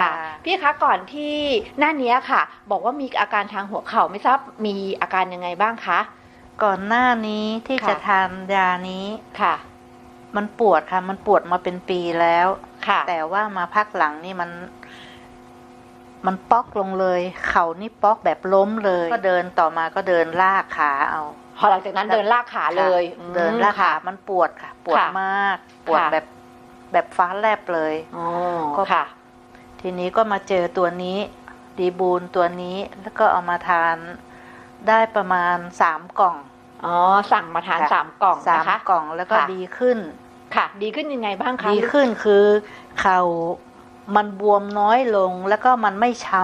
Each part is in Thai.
ค่ะอ่าพี่คะก่อนที่หน้านี้ค่ะ บอกว่ามีอาการทางหัวเข่าไม่ทราบมีอาการยังไงบ้างคะก่อนหน้านี้ที่ค่ะจะทานยานี้ค่ะ มันปวดค่ะ มันปวดมาเป็นปีแล้วค่ะ แต่ว่ามาพักหลังนี่มัน มันป๊อกลงเลย เข่านี่ป๊อกแบบล้มเลย ก็เดินต่อมาก็เดินลากขาเอา พอหลังจากนั้นเดินลากขาเลยค่ะเดินลากขา มันปวดค่ะ ปวดค่ะมาก ปวดค่ะแบบแบบฟ้าแลบเลยอ๋อก็ค่ะ ทีนี้ก็มาเจอตัวนี้ ดีบูนตัวนี้แล้วก็เอามาทานได้ประมาณสามกล่อง อ๋อ สั่งมาทานค่ะสามกล่องสามนะคะกล่องแล้วก็ค่ะ ดีขึ้น ค่ะ ดีขึ้นยังไงบ้างคะ ดีขึ้นคือเข่ามันบวมน้อยลงแล้วก็มันไม่ช้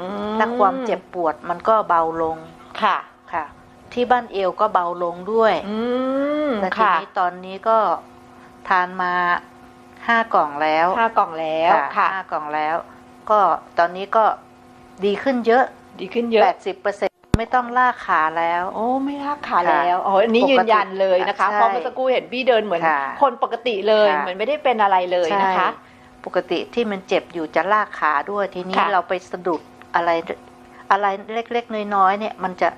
อืำและความเจ็บปวดมันก็เบาลงค่ะ ค่ะ ที่บ้านเอวก็เบาลงด้วยอืมและทีค่ะ นี้ตอนนี้ก็ทานมา ห้ากล่องแล้วห้ากล่องแล้วค่ะห้ากล่องแล้ว ก็ตอนนี้ก็ดีขึ้นเยอะ ดีขึ้นเยอะแปดสิบเปอร์เซ็นไม่ต้องลากขาแล้ว โอ้ไม่ลากขาค่ะแล้วอ๋ออันนี้ปกติยืนยันเลยนะคะใช่เพราะเมื่อสักครู่เห็นพี่เดินเหมือนค่ะคนปกติเลยค่ะเหมือนไม่ได้เป็นอะไรเลยนะคะใช่ปกติที่มันเจ็บอยู่จะลากขาด้วยทีนี้ค่ะเราไปสะดุดอะไรอะไรเล็กๆน้อยๆเนี่ย มันจะ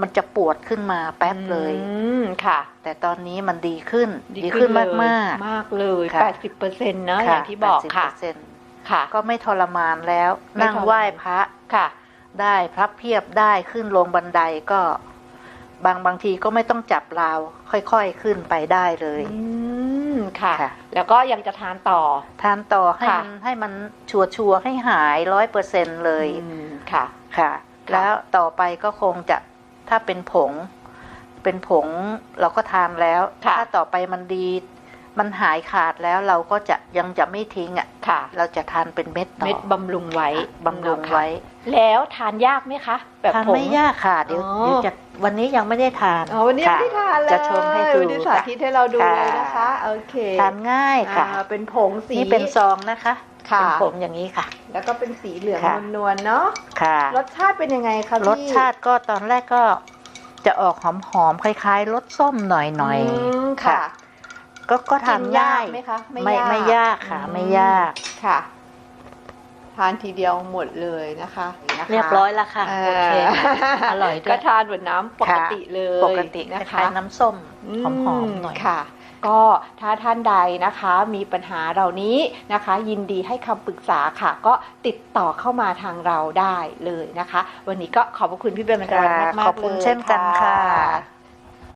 มันจะปวดขึ้นมาแป๊บเลยอืมค่ะ แต่ตอนนี้มันดีขึ้นเลยมากมากมากเลยค่ะแปดสิบเปอร์เซ็นต์นะอย่างที่บอกค่ะ80%ค่ะ ก็ไม่ทรมานแล้วไม่นั่งทรมานไหว้พระค่ะ ได้พระเพียบได้ขึ้นลงบันไดก็ บางบางทีก็ไม่ต้องจับราว ค่อยๆขึ้นไปได้เลยอืมค่ะค่ะ แล้วก็ยังจะทานต่อ ทานต่อให้ค่ะมันให้มันชัวชัวร์ๆให้หายร้อยเปอร์เซ็นเลยอืมค่ะ ค่ะ แล้วต่อไปก็คงจะ ถ้าเป็นผง เป็นผงเราก็ทานแล้วค่ะถ้าต่อไปมันดี มันหายขาดแล้วเราก็จะยังจะไม่ทิ้งอะค่ะ เราจะทานเป็นเม็ดต่อเม็ดบำรุงไว้บำรุงไว้นะคะแล้วทานยากไหมคะ แบบทานผงไม่ยากค่ะเดี๋ยวอ๋อเดี๋ยวจะวันนี้ยังไม่ได้ทานอ๋อวันนี้ไม่ได้ทานเลยจะชงให้ดูวันนี้สาธิตให้เราดูค่ะเลยนะคะ โอเค ทานง่ายค่ะอ่าเป็นผงสี นี่เป็นซองนะคะค่ะ เป็นผงอย่างนี้ค่ะ แล้วก็เป็นสีเหลืองค่ะนวลๆเนาะค่ะ รสชาติเป็นยังไงคะพี่รสชาติก็ตอนแรกก็จะออกหอมๆคล้าย ๆรสส้มหน่อยมๆค่ะ ก็ก็ทานกิง่ายไหมคะไม่ไม่ยากค่ะอืไม่ยากค่ะทานทีเดียวหมดเลยนะคะนะคะเรียบร้อยแล้วค่ะเอโอเคค่ะอร่อยด้วก็ยทานเหมือนน้ำปกติเลยปกติคนะล้าคะยๆน้ำส้มหอมๆหน่อยค่ะ ก็ถ้าท่านใดนะคะมีปัญหาเหล่านี้นะคะ ยินดีให้คำปรึกษาค่ะ ก็ติดต่อเข้ามาทางเราได้เลยนะคะ วันนี้ก็ขอบพระคุณพี่เบลมันดรันมากๆเลยขอบคุณเช่นกันค่ะ